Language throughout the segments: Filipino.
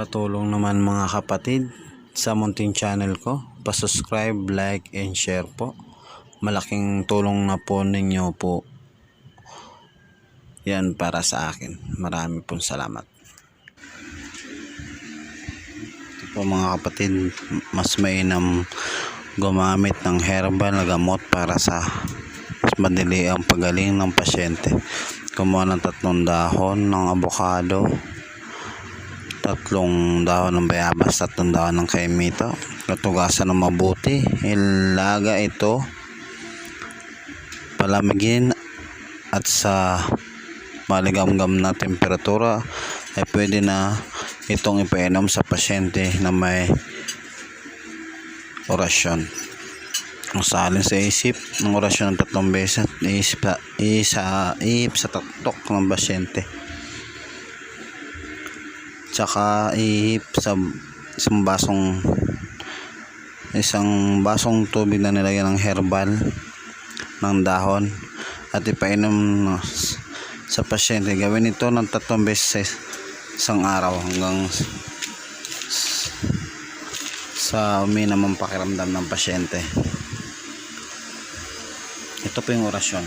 Patulong naman mga kapatid sa munting channel ko. Pasubscribe, like, and share po. Malaking tulong na po ninyo po. Yan para sa akin. Marami pong salamat. Ito po mga kapatid, mas mainam gumamit ng herbal na gamot para sa mas madali ang pagaling ng pasyente. Kumuha ng tatlong dahon ng abokado, tatlong dahon ng bayabas, tatlong dahon ng kaimito. Katugasan ng mabuti. Ilaga ito palamigin at sa maligamgam na temperatura ay pwede na itong ipainom sa pasyente na may orasyon. Kung salin sa isip ng orasyon ng tatlong beses, isip sa, isa, ihip sa taktok ng pasyente. Tsaka ihip sa isang basong isang basong tubig na nilagyan ng herbal ng dahon at ipainom no, sa pasyente. Gawin ito ng tatlong beses sa isang araw hanggang sa uminam ang pakiramdam ng pasyente. Ito po yung orasyon.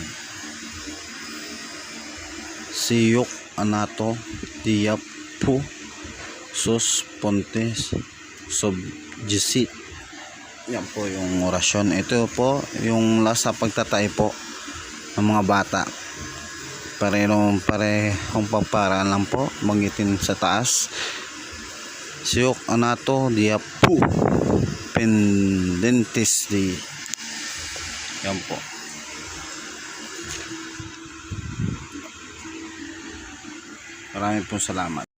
Siyok anato diapu sus pontes sub jisi yan po yung orasyon. Ito po yung last sa pagtatay po ng mga bata. Parehong parehong pagparaan lang po. Banggitin sa taas. Siyok anato diapu pendentes di yan po. Maraming po salamat.